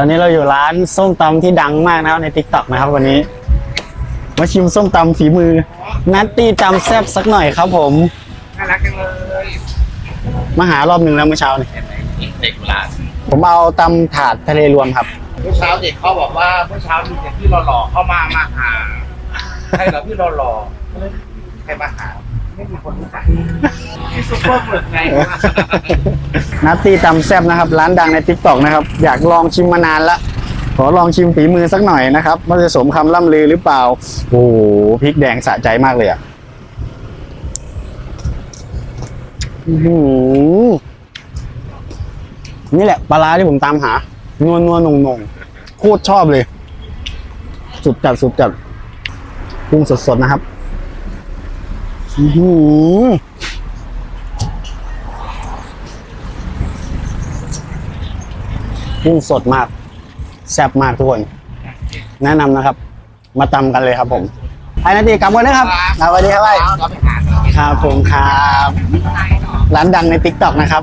อนนี้เราอยู่ร้านส้มตำที่ดังมากนะครับในทิกตอกนะครับ วันนี้ มาชิมส้มตำฝีมือ นัตตี้ตำแซ่บสักหน่อยครับผมน่ารักจังเลยมาหารอบหนึ่งแล้วเมื่อเช้านี่เด็กหลานผมเอาตำถาดทะเลรวมครับเมื่อเช้าเด็กเขาบอกว่าเมื่อเช้ามีเด็กที่หล่อๆเข้ามามาหาใครเหรอพี่หล่อๆใครมาหาไม่มีคนรู้จักพี่ซุปเปอร์เปิดไงวะ นัตตี้ตำแซ่บนะครับ ร้านดังในทิกตอกนะครับ อยากลองชิมมานานละ ขอลองชิมฝีมือสักหน่อยนะครับว่าจะสมคำล่ำลือหรือเปล่า โอ้โหพริกแดงสะใจมากเลยอะนี่แหละปลาที่ผมตามหา นัวนัวนงนงโคตรชอบเลย สุดจัดสุดจัดปรุงสดๆนะครับ อือหือ กุ้งสดมาก แซ่บมากทุกคน แนะนำนะครับ มาตำกันเลยครับผมไอ้นาทีกลับกันนะครับสวัสดีครับไอ้เราไปหาครับผมครับ ร้านดังในติ๊กต็อกนะครับ